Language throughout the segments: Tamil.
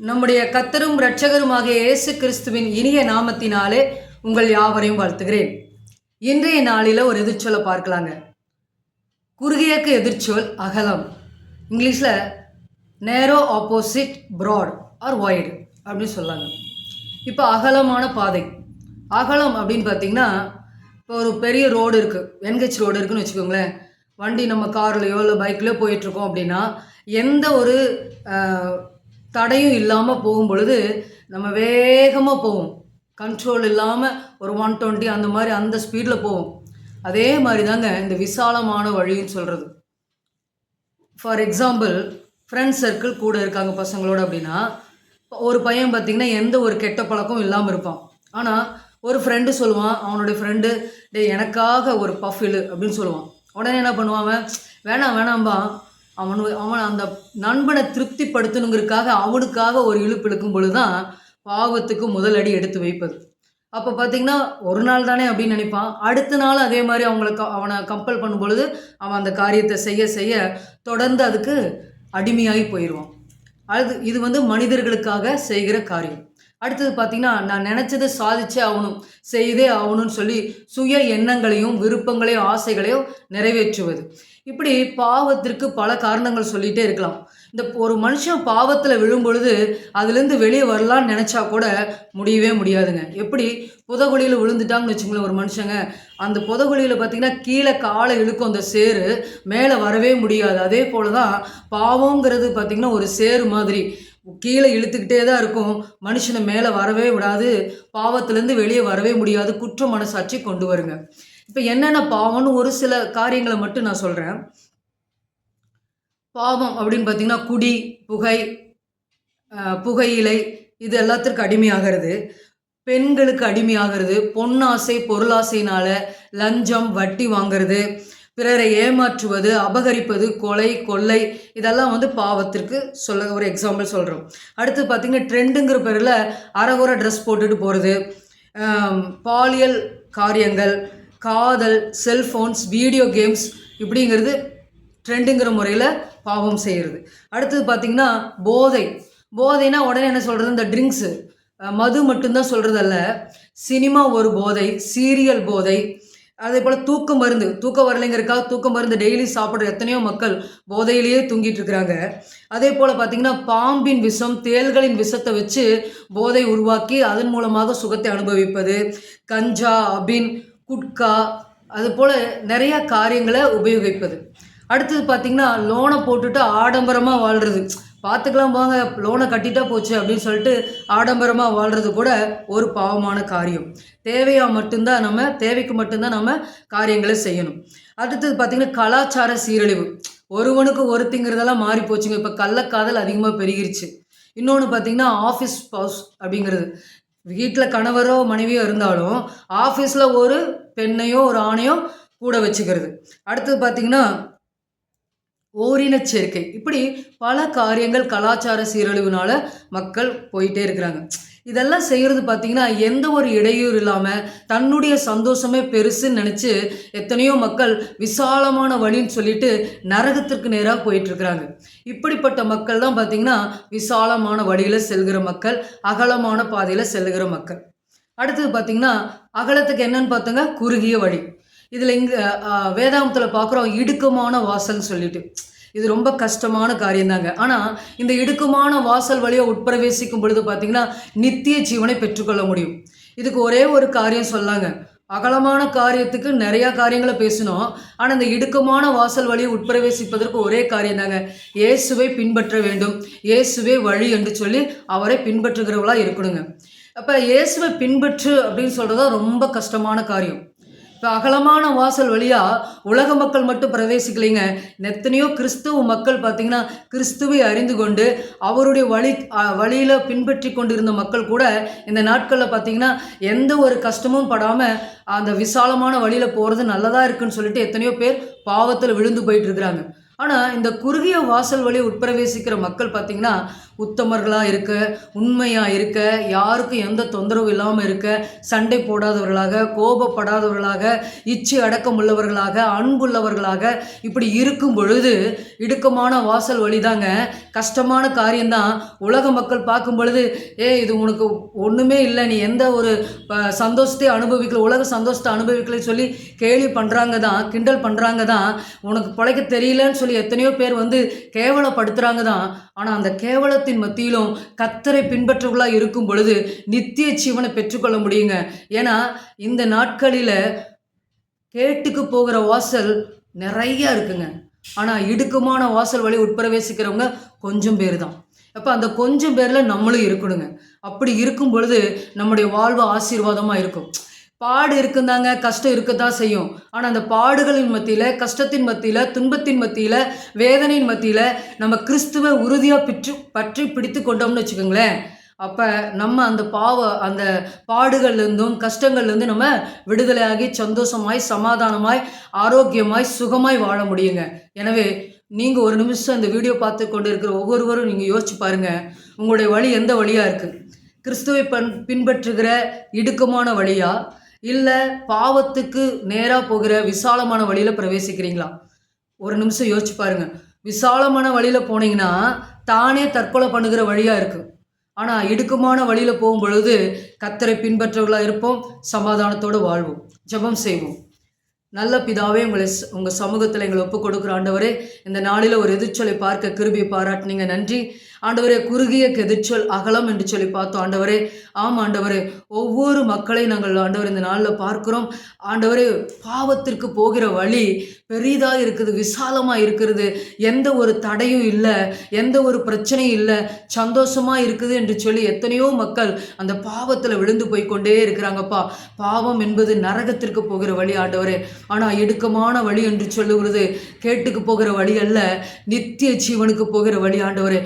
நம்முடைய கத்தரும் இரட்சகருமாகிய இயேசு கிறிஸ்துவின் இனிய நாமத்தினாலே உங்கள் யாவரையும் வாழ்த்துகிறேன். இன்றைய நாளில் ஒரு எதிர்ச்சொலை பார்க்கலாங்க. குறுகியக்கு எதிர்ச்சொல் அகலம். இங்கிலீஷில் நேரோ ஆப்போசிட் ப்ராட் ஆர் ஒய்டு அப்படின்னு சொல்லாங்க. இப்போ அகலமான பாதை. அகலம் அப்படின்னு பார்த்தீங்கன்னா இப்போ ஒரு பெரிய ரோடு இருக்குது என்ஹெச் ரோடு இருக்குன்னு வச்சுக்கோங்களேன். வண்டி நம்ம கார்லையோ இல்லை பைக்லையோ போயிட்டுருக்கோம் அப்படின்னா எந்த ஒரு தடையும் இல்லாமல் போகும் பொழுது நம்ம வேகமாக போவோம். கண்ட்ரோல் இல்லாமல் ஒரு ஒன் டுவெண்ட்டி அந்த மாதிரி அந்த ஸ்பீடில் போவோம். அதே மாதிரி தாங்க இந்த விசாலமான வழின்னு சொல்கிறது ஃபார் எக்ஸாம்பிள் ஃப்ரெண்ட் சர்க்கிள் கூட இருக்காங்க பசங்களோட அப்படின்னா ஒரு பையன் பார்த்திங்கன்னா எந்த ஒரு கெட்ட பழக்கம் இல்லாமல் இருப்பான். ஆனால் ஒரு ஃப்ரெண்டு சொல்லுவான் அவனுடைய ஃப்ரெண்டு டே எனக்காக ஒரு பஃப் இழு அப்படின்னு சொல்லுவான். உடனே என்ன பண்ணுவான் வேணாம் வேணாம்பா. அவனு அவன் அந்த நண்பனை திருப்திப்படுத்தணுங்கிறதுக்காக அவனுக்காக ஒரு இழுப்பு இழுக்கும் பொழுது தான் பாவத்துக்கு முதல் அடி எடுத்து வைப்பது. அப்போ பார்த்தீங்கன்னா ஒரு நாள் தானே அப்படின்னு நினைப்பான். அடுத்த நாள் அதே மாதிரி அவங்கள க அவனை கம்பல் பண்ணும் பொழுது அவன் அந்த காரியத்தை செய்ய செய்ய தொடர்ந்து அதுக்கு அடிமையாகி போயிடுவான் அது இது வந்து மனிதர்களுக்காக செய்கிற காரியம். அடுத்தது பார்த்தீங்கன்னா நான் நினச்சதை சாதிச்சே ஆகணும் செய்தே ஆகணும்னு சொல்லி சுய எண்ணங்களையும் விருப்பங்களையும் ஆசைகளையும் நிறைவேற்றுவது. இப்படி பாவத்திற்கு பல காரணங்கள் சொல்லிகிட்டே இருக்கலாம். இந்த ஒரு மனுஷன் பாவத்தில் விழும்பொழுது அதுலேருந்து வெளியே வரலான்னு நினச்சா கூட முடியவே முடியாதுங்க. எப்படி? புதகுழியில் விழுந்துட்டாங்கன்னு வச்சுங்களேன் ஒரு மனுஷங்க. அந்த புதகுழியில் பார்த்தீங்கன்னா கீழே காலை இழுக்கும் அந்த சேரு மேலே வரவே முடியாது. அதே போல தான் பாவங்கிறது பார்த்திங்கன்னா ஒரு சேரு மாதிரி. கீழே இழுத்துக்கிட்டே தான் இருக்கும். மனுஷனை மேலே வரவே விடாது. பாவத்திலேருந்து வெளியே வரவே முடியாது. குற்ற மனசாட்சி கொண்டு வருங்க. இப்போ என்னென்ன பாவம்னு ஒரு சில காரியங்களை மட்டும் நான் சொல்கிறேன் பாவம் அப்படின்னு பார்த்தீங்கன்னா குடி புகை புகையிலை இது எல்லாத்திற்கும் அடிமையாகிறது. பெண்களுக்கு அடிமையாகிறது. பொன்னாசை பொருளாசையினால் லஞ்சம் வட்டி வாங்குறது. பிறரை ஏமாற்றுவது அபகரிப்பது கொலை கொள்ளை இதெல்லாம் வந்து பாவத்திற்கு சொல்ல ஒரு எக்ஸாம்பிள் சொல்கிறோம் அடுத்து பார்த்தீங்கன்னா ட்ரெண்டுங்கிற பேரில் அறகுறை ட்ரெஸ் போட்டுட்டு போகிறது பாலியல் காரியங்கள் காதல் செல்ஃபோன்ஸ் வீடியோ கேம்ஸ் இப்படிங்கிறது ட்ரெண்டுங்கிற முறையில் பாவம் செய்கிறது அடுத்தது பார்த்திங்கன்னா போதை. போதைனா உடனே என்ன சொல்கிறது இந்த ட்ரிங்க்ஸு மது மட்டும்தான் சொல்கிறதல்ல சினிமா ஒரு போதை சீரியல் போதை அதே போல் தூக்க மருந்து தூக்கம் வரலைங்கிறக்காக தூக்க மருந்து டெய்லி சாப்பிட்ற எத்தனையோ மக்கள் போதையிலேயே தூங்கிட்டு இருக்கிறாங்க. அதே போல் பார்த்திங்கன்னா பாம்பின் விஷம் தேள்களின் விஷத்தை வச்சு போதை உருவாக்கி அதன் மூலமாக சுகத்தை அனுபவிப்பது கஞ்சா அபின் குட்கா அது போல் நிறையா காரியங்களை உபயோகிப்பது. அடுத்தது பார்த்திங்கன்னா லோனை போட்டுட்டு ஆடம்பரமாக வாழ்கிறது பார்த்துக்கலாம் போங்க லோனை கட்டிட்டா போச்சு அப்படின்னு சொல்லிட்டு ஆடம்பரமாக வாழ்கிறது கூட ஒரு பாவமான காரியம். தேவையாக மட்டும்தான் நம்ம தேவைக்கு மட்டும்தான் நம்ம காரியங்களை செய்யணும். அடுத்தது பார்த்திங்கன்னா கலாச்சார சீரழிவு. ஒருவனுக்கு ஒருத்திங்கிறதெல்லாம் மாறி போச்சுங்க. இப்போ கள்ளக்காதல் அதிகமாக பெருகிருச்சு. இன்னொன்று பார்த்திங்கன்னா ஆஃபீஸ் பவுஸ் அப்படிங்கிறது. வீட்டில் கணவரோ மனைவியோ இருந்தாலும் ஆஃபீஸில் ஒரு பெண்ணையோ ஒரு ஆணையோ கூட வச்சுக்கிறது. அடுத்தது பார்த்திங்கன்னா ஓரினச் சேர்க்கை இப்படி பல காரியங்கள் கலாச்சார சீரழிவுனால மக்கள் போயிட்டே இருக்கிறாங்க. இதெல்லாம் செய்கிறது பார்த்தீங்கன்னா எந்த ஒரு இடையூறு இல்லாமல் தன்னுடைய சந்தோஷமே பெருசுன்னு நினச்சி எத்தனையோ மக்கள் விசாலமான வழின்னு சொல்லிட்டு நரகத்திற்கு நேராக போயிட்டுருக்குறாங்க. இப்படிப்பட்ட மக்கள் தான் பார்த்தீங்கன்னா விசாலமான வழியில் செல்கிற மக்கள் அகலமான பாதையில் செல்கிற மக்கள். அடுத்தது பார்த்தீங்கன்னா அகலத்துக்கு என்னன்னு பார்த்தோங்க குறுகிய வழி. இதில் இங்கே வேதாந்தத்தில் பார்க்குறோம் இடுக்கமான வாசல்னு சொல்லிட்டு. இது ரொம்ப கஷ்டமான காரியம்தாங்க ஆனால் இந்த இடுக்கமான வாசல் வழியாக உட்பிரவேசிக்கும் பொழுது பார்த்தீங்கன்னா நித்திய ஜீவனை பெற்றுக்கொள்ள முடியும். இதுக்கு ஒரே ஒரு காரியம் சொல்லாங்க. அகலமான காரியத்துக்கு நிறையா காரியங்களை பேசினோம். ஆனால் இந்த இடுக்கமான வாசல் வழியை உட்பிரவேசிப்பதற்கு ஒரே காரியம் தாங்க இயேசுவை பின்பற்ற வேண்டும். இயேசுவே வழி என்று சொல்லி அவரை பின்பற்றுகிறவளாக இருக்கணுங்க. அப்போ இயேசுவை பின்பற்று அப்படின்னு சொல்கிறது ரொம்ப கஷ்டமான காரியம். இப்போ அகலமான வாசல் வழியாக உலக மக்கள் மட்டும் பிரவேசிக்கலைங்க. எத்தனையோ கிறிஸ்துவ மக்கள் பார்த்தீங்கன்னா கிறிஸ்துவை அறிந்து கொண்டு அவருடைய வழி வழியில் பின்பற்றி கொண்டிருந்த மக்கள் கூட இந்த நாட்களில் பார்த்தீங்கன்னா எந்த ஒரு கஷ்டமும் படாமல் அந்த விசாலமான வழியில் போகிறது நல்லதாக இருக்குன்னு சொல்லிட்டு எத்தனையோ பேர் பாவத்தில் விழுந்து போயிட்டு இருக்கிறாங்க. ஆனால் இந்த குறுகிய வாசல் வழி உட்பிரவேசிக்கிற மக்கள் பார்த்தீங்கன்னா உத்தமர்களாக இருக்க உண்மையாக இருக்க யாருக்கும் எந்த தொந்தரவும் இல்லாமல் இருக்க சண்டை போடாதவர்களாக கோபப்படாதவர்களாக இச்சை அடக்கம் உள்ளவர்களாக அன்புள்ளவர்களாக இப்படி இருக்கும் பொழுது இடுக்கமான வாசல் வழிதாங்க. கஷ்டமான காரியம்தான். உலக மக்கள் பார்க்கும் பொழுது ஏ இது உனக்கு ஒன்றுமே இல்லை. நீ எந்த ஒரு சந்தோஷத்தை அனுபவிக்கல உலக சந்தோஷத்தை அனுபவிக்கல சொல்லி கேலி பண்ணுறாங்க தான் கிண்டல் பண்ணுறாங்க தான் உனக்கு பிழைக்க தெரியலன்னு சொல்லி எத்தனையோ பேர் வந்து கேவலப்படுத்துகிறாங்க தான் ஆனால் அந்த கேவலத்தை கேவலத்தின் மத்தியிலும் கத்தரை பின்பற்றவர்களாக இருக்கும் பொழுது நித்திய ஜீவனை பெற்றுக்கொள்ள முடியுங்க. ஏன்னா இந்த நாட்களில் கேட்டுக்கு போகிற வாசல் நிறையா இருக்குங்க. ஆனால் இடுக்கமான வாசல் வழி உட்பிரவேசிக்கிறவங்க கொஞ்சம் பேர் தான் அப்போ அந்த கொஞ்சம் பேரில் நம்மளும் இருக்கணுங்க. அப்படி இருக்கும் பொழுது நம்முடைய வாழ்வு ஆசீர்வாதமாக இருக்கும். பாடு இருக்குந்தாங்க கஷ்டம் இருக்கத்தான் செய்யும். ஆனால் அந்த பாடுகளின் மத்தியில் கஷ்டத்தின் மத்தியில் துன்பத்தின் மத்தியில் வேதனையின் மத்தியில் நம்ம கிறிஸ்துவை உறுதியாக பிற்று பற்றி பிடித்து கொண்டோம்னு வச்சுக்கோங்களேன். அப்போ நம்ம அந்த பாவ அந்த பாடுகள்லேருந்தும் கஷ்டங்கள்லேருந்து நம்ம விடுதலையாகி சந்தோஷமாய் சமாதானமாய் ஆரோக்கியமாய் சுகமாய் வாழ முடியுங்க. எனவே நீங்கள் ஒரு நிமிஷம் இந்த வீடியோ பார்த்து கொண்டு இருக்கிற ஒவ்வொருவரும் நீங்கள் யோசிச்சு பாருங்கள் உங்களுடைய வழி எந்த வழியாக இருக்குது கிறிஸ்துவை பன் பின்பற்றுகிற இடுக்கமான வழியாக இல்லை பாவத்துக்கு நேராக போகிற விசாலமான வழியில் பிரவேசிக்கிறீங்களா? ஒரு நிமிஷம் யோசிச்சு பாருங்க. விசாலமான வழியில் போனீங்கன்னா தானே தற்கொலை பண்ணுகிற வழியாக இருக்குது ஆனால் இடுக்கமான வழியில் போகும் பொழுது கத்தரை பின்பற்றவர்களாக இருப்போம் சமாதானத்தோடு வாழ்வோம். ஜெபம் செய்வோம். நல்ல பிதாவே உங்களை உங்கள் சமூகத்தில் எங்களை ஒப்பு கொடுக்குற ஆண்டவரே இந்த நாளில் ஒரு எதிர்ச்சொலை பார்க்க கிருபியை பாராட்டினீங்க. நன்றி. ஆண்டவரே குறுகிய கெதிர்ச்சொல் அகலம் என்று சொல்லி பார்த்தோம். ஆண்டவரே ஆம் ஆண்டவரே ஒவ்வொரு மக்களை நாங்கள் ஆண்டவர் இந்த நாளில் பார்க்கிறோம். ஆண்டவரே பாவத்திற்கு போகிற வழி பெரிதாக இருக்குது விசாலமாக இருக்கிறது எந்த ஒரு தடையும் இல்லை எந்த ஒரு பிரச்சனையும் இல்லை சந்தோஷமாக இருக்குது என்று சொல்லி எத்தனையோ மக்கள் அந்த பாவத்தில் விழுந்து போய் கொண்டே இருக்கிறாங்கப்பா. பாவம் என்பது நரகத்திற்கு போகிற வழி ஆண்டவரே. ஆனால் இடுக்கமான வழி என்று சொல்லுகிறது கேட்டுக்கு போகிற வழி அல்ல நித்திய ஜீவனுக்கு போகிற வழி ஆண்டவரே.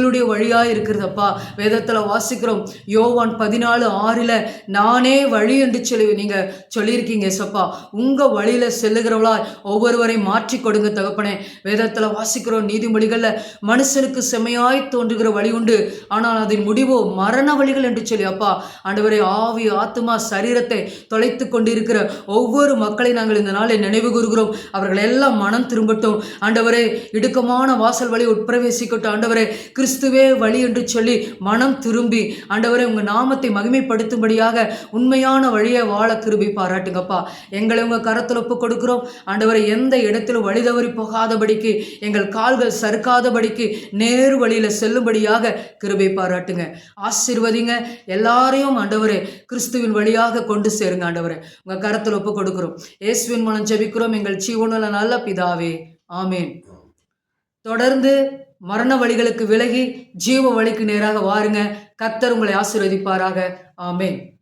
உங்களுடைய வழியாக இருக்கிறதப்பா. வேதத்தில் வாசிக்கிறோம். யோவான் பதினாலு ஆறில் நானே வழி என்று சொல்லி நீங்கள் சொல்லியிருக்கீங்க சப்பா உங்கள் வழியில் செல்லுகிறவளா ஒவ்வொருவரை மாற்றி கொடுங்க தகப்பனே. வேதத்தில் வாசிக்கிறோம் நீதிமொழிகளில் மனுஷனுக்கு செமையாய் தோன்றுகிற வழி உண்டு. ஆனால் அதன் முடிவோ மரண வழிகள் என்று சொல்லி அப்பா ஆண்டவரை ஆவி ஆத்மா சரீரத்தை தொலைத்து கொண்டிருக்கிற ஒவ்வொரு மக்களை நாங்கள் இந்த நாளை நினைவு கூறுகிறோம். அவர்கள் எல்லாம் மனம் திரும்பட்டும். ஆண்டவரே இடுக்கமான வாசல் வழி உட்பிரவேசிக்கட்டும். ஆண்டவரே கிறிஸ்துவே வழி என்று சொல்லி மனம் திரும்பி ஆண்டவரை உங்கள் நாமத்தை மகிமைப்படுத்தும்படியாக உண்மையான வழியை வாழ கிருபை பாராட்டுங்கப்பா. எங்களை உங்கள் கரத்தில் ஒப்பு கொடுக்குறோம் ஆண்டவரை எந்த இடத்திலும் வழி தவறி போகாதபடிக்கு எங்கள் கால்கள் சறுக்காதபடிக்கு நேர் வழியில் செல்லும்படியாக கிருபை பாராட்டுங்க. ஆசிர்வதிங்க. எல்லாரையும் ஆண்டவரே கிறிஸ்துவின் வழியாக கொண்டு சேருங்க ஆண்டவரே. உங்கள் கரத்தில் ஒப்பு கொடுக்குறோம் இயேசுவின் மூலம் ஜெபிக்கிறோம். எங்கள் ஜீவனில் நல்ல பிதாவே. ஆமேன். தொடர்ந்து மரண வழிகளுக்கு விலகி ஜீவ வழிக்கு நேராக வாருங்க. கத்தர் உங்களை ஆசீர்வதிப்பாராக. ஆமேன்.